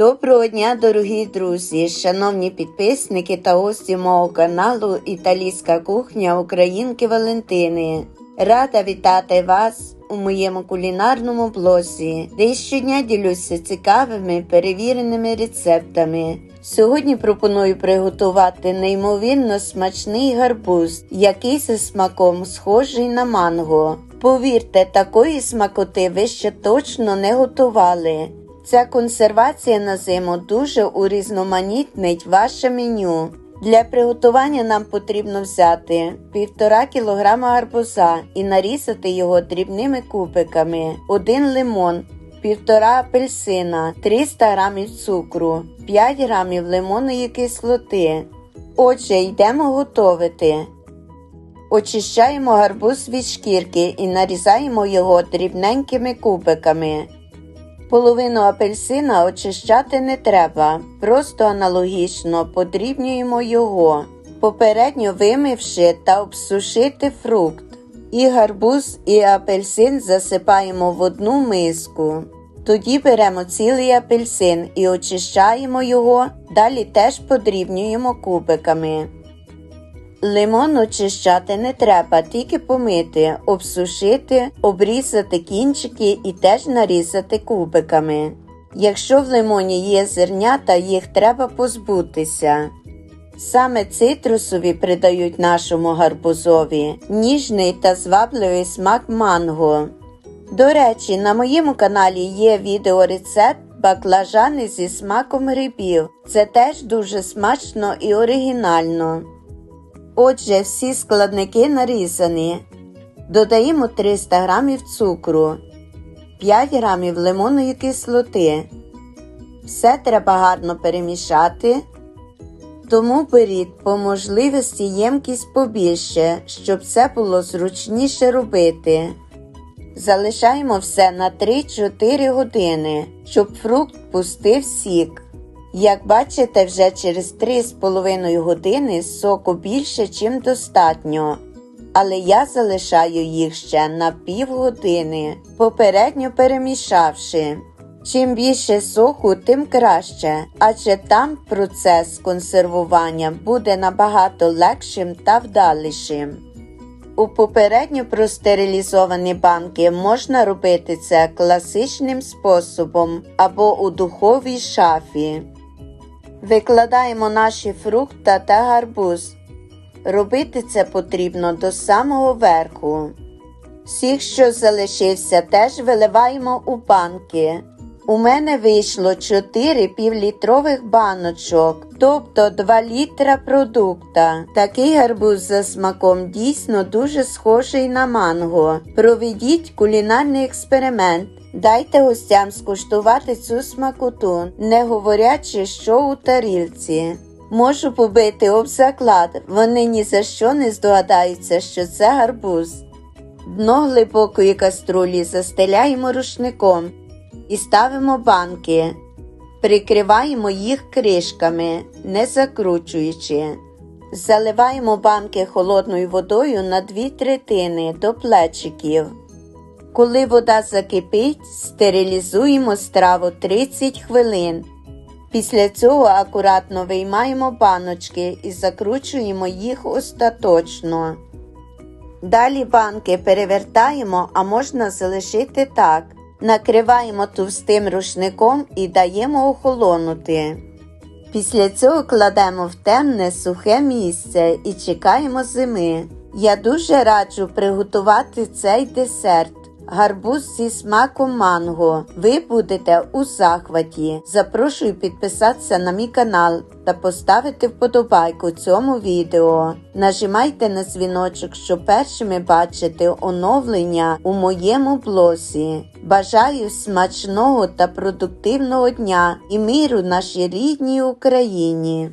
Доброго дня, дорогі друзі, шановні підписники та гості мого каналу Італійська кухня Українки Валентини. Рада вітати вас у моєму кулінарному блозі, де щодня ділюся цікавими перевіреними рецептами. Сьогодні пропоную приготувати неймовірно смачний гарбуз, який за смаком схожий на манго. Повірте, такої смакоти ви ще точно не готували. Ця консервація на зиму дуже урізноманітнить ваше меню. Для приготування нам потрібно взяти 1,5 кг гарбуза і нарізати його дрібними кубиками, 1 лимон, 1,5 апельсина, 300 г цукру, 5 г лимонної кислоти. Отже, йдемо готувати. Очищаємо гарбуз від шкірки і нарізаємо його дрібненькими кубиками. Половину апельсина очищати не треба, просто аналогічно подрібнюємо його, попередньо вимивши та обсушити фрукт. І гарбуз, і апельсин засипаємо в одну миску. Тоді беремо цілий апельсин і очищаємо його, далі теж подрібнюємо кубиками. Лимон очищати не треба, тільки помити, обсушити, обрізати кінчики і теж нарізати кубиками. Якщо в лимоні є зернята, їх треба позбутися. Саме цитрусові придають нашому гарбузові ніжний та звабливий смак манго. До речі, на моєму каналі є відеорецепт баклажани зі смаком грибів. Це теж дуже смачно і оригінально. Отже, всі складники нарізані. Додаємо 300 г цукру, 5 г лимонної кислоти. Все треба гарно перемішати. Тому беріть по можливості ємкість побільше, щоб це було зручніше робити. Залишаємо все на 3-4 години, щоб фрукт пустив сік. Як бачите, вже через 3,5 години соку більше, чим достатньо. Але я залишаю їх ще на півгодини, попередньо перемішавши. Чим більше соку, тим краще, адже там процес консервування буде набагато легшим та вдалішим. У попередньо простерилізовані банки можна робити це класичним способом або у духовій шафі. Викладаємо наші фрукта та гарбуз. Робити це потрібно до самого верху. Всіх, що залишився, теж виливаємо у банки. У мене вийшло 4 півлітрових баночок, тобто 2 літра продукта. Такий гарбуз за смаком дійсно дуже схожий на манго. Проведіть кулінарний експеримент. Дайте гостям скуштувати цю смакоту, не говорячи, що у тарілці. Можу побити об заклад, вони ні за що не здогадаються, що це гарбуз. Дно глибокої каструлі застеляємо рушником і ставимо банки, прикриваємо їх кришками, не закручуючи. Заливаємо банки холодною водою на дві третини до плечиків. Коли вода закипить, стерилізуємо страву 30 хвилин. Після цього акуратно виймаємо баночки і закручуємо їх остаточно. Далі банки перевертаємо, а можна залишити так. Накриваємо товстим рушником і даємо охолонути. Після цього кладемо в темне сухе місце і чекаємо зими. Я дуже раджу приготувати цей десерт. Гарбуз зі смаком манго. Ви будете у захваті. Запрошую підписатися на мій канал та поставити вподобайку цьому відео. Нажимайте на дзвіночок, щоб першими бачити оновлення у моєму блозі. Бажаю смачного та продуктивного дня і миру нашій рідній Україні!